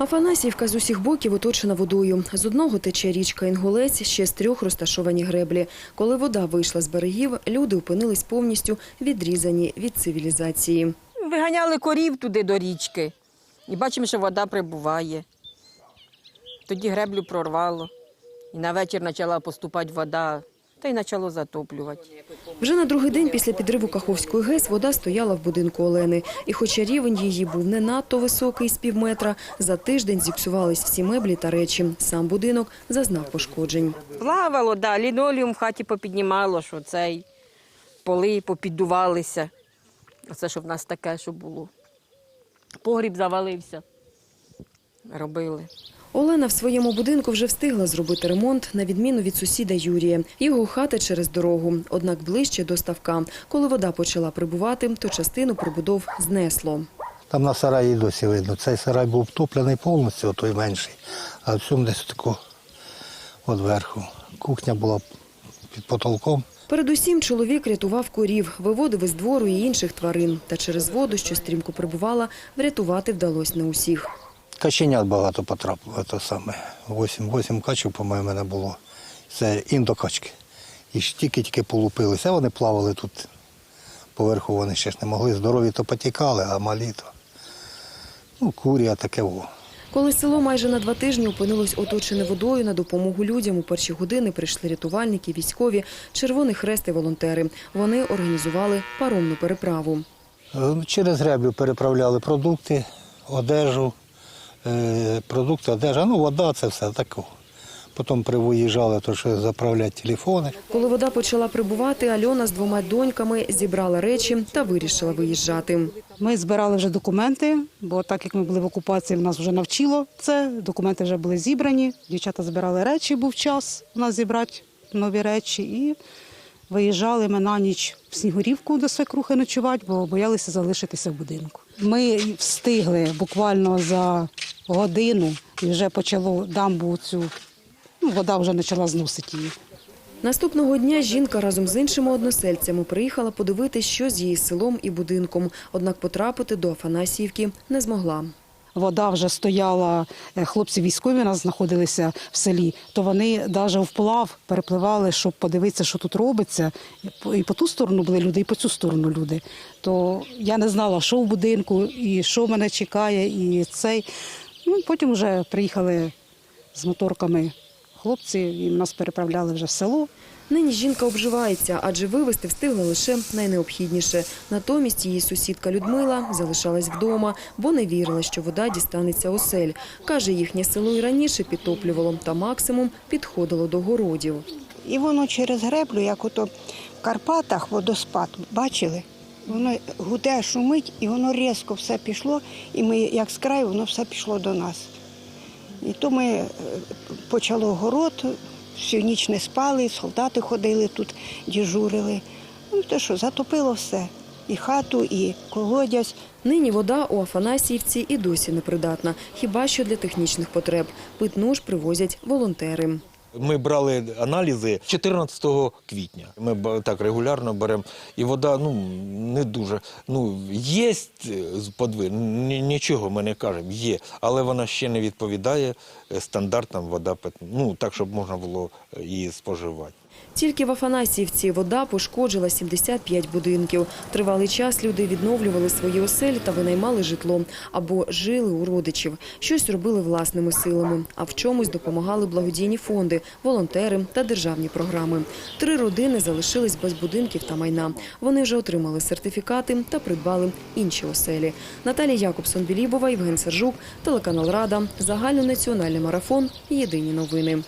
Афанасіївка з усіх боків оточена водою. З одного тече річка Інгулець, ще з трьох розташовані греблі. Коли вода вийшла з берегів, люди опинились повністю відрізані від цивілізації. Виганяли корів туди до річки. І бачимо, що вода прибуває. Тоді греблю прорвало. І на вечір почала поступати вода, та й почало затоплювати. Вже на другий день після підриву Каховської ГЕС вода стояла в будинку Олени. І хоча рівень її був не надто високий з півметра, за тиждень зіпсувались всі меблі та речі. Сам будинок зазнав пошкоджень. Плавало, да, лінолеум в хаті попіднімало, що цей поли попіддувалися. Оце щоб в нас таке, що було. Погріб завалився. Робили. Олена в своєму будинку вже встигла зробити ремонт, на відміну від сусіда Юрія. Його хата через дорогу, однак ближче до ставка. Коли вода почала прибувати, то частину прибудов знесло. Там на сараї досі видно. Цей сарай був втоплений повністю, той менший, а в цьому десь тако от верху. Кухня була під потолком. Передусім чоловік рятував корів, виводив із двору і інших тварин. Та через воду, що стрімко прибувала, врятувати вдалося не усіх. Каченят багато потрапило, то саме. Восім, восім качок, по-моєму, мене було. Це індокачки. І ж тільки-тільки полупилися, вони плавали тут. Поверху вони ще ж не могли. Здорові то потікали, а малі то. Ну, курі, а таке во. Коли село майже на два тижні опинилось оточене водою, на допомогу людям у перші години прийшли рятувальники, військові, Червоний Хрест і волонтери. Вони організували паромну переправу. Е, Через греблю переправляли продукти, одежу, продукти, одежа, ну вода, це все таке. Потім привиїжджали, то що заправляти телефони. Коли вода почала прибувати, Альона з двома доньками зібрала речі та вирішила виїжджати. Ми збирали вже документи, бо так як ми були в окупації, нас вже навчило це. Документи вже були зібрані. Дівчата збирали речі, був час у нас зібрати нові речі. І виїжджали ми на ніч в Снігурівку до свекрухи ночувати, бо боялися залишитися в будинку. Ми встигли буквально за годину і вже почало дамбу цю. Ну, вода вже почала зносити її. Наступного дня жінка разом з іншими односельцями приїхала подивитись, що з її селом і будинком. Однак потрапити до Афанасіївки не змогла. Вода вже стояла, е, хлопці військові у нас знаходилися в селі, то вони навіть вплав перепливали, щоб подивитися, що тут робиться. І по ту сторону були люди, і по цю сторону люди. То я не знала, що в будинку, і що мене чекає, і цей. Ну, потім вже приїхали з моторками хлопці, нас переправляли вже в село. Нині жінка обживається, адже вивезти встигла лише найнеобхідніше. Натомість її сусідка Людмила залишалась вдома, бо не вірила, що вода дістанеться осель. Каже, їхнє село і раніше підтоплювало, та максимум підходило до городів. І воно через греблю, як ото в Карпатах водоспад, бачили? Воно гуде, шумить, і воно різко все пішло, і ми, як з краю, воно все пішло до нас. І то ми е, почало город, всю ніч не спали, солдати ходили тут, діжурили. Ну, те що, затопило все. І хату, і колодязь. Нині вода у Афанасіївці і досі непридатна, хіба що для технічних потреб. Питну ж привозять волонтери. Ми брали аналізи 14 квітня. Ми так регулярно беремо. І вода ну, не дуже. Ну, є подвиг, нічого ми не кажемо, є, але вона ще не відповідає е, стандартам вода. Ну, так, щоб можна було е, її споживати. Тільки в Афанасіївці вода пошкоджила 75 будинків. Тривалий час люди відновлювали свої оселі та винаймали житло або жили у родичів. Щось робили власними силами, а в чомусь допомагали благодійні фонди, волонтери та державні програми. Три родини залишились без будинків та майна. Вони вже отримали сертифікати та придбали інші оселі. Наталія Якобсон-Білібова, Євген Сержук, телеканал Рада, загальнонаціональний марафон. Єдині новини.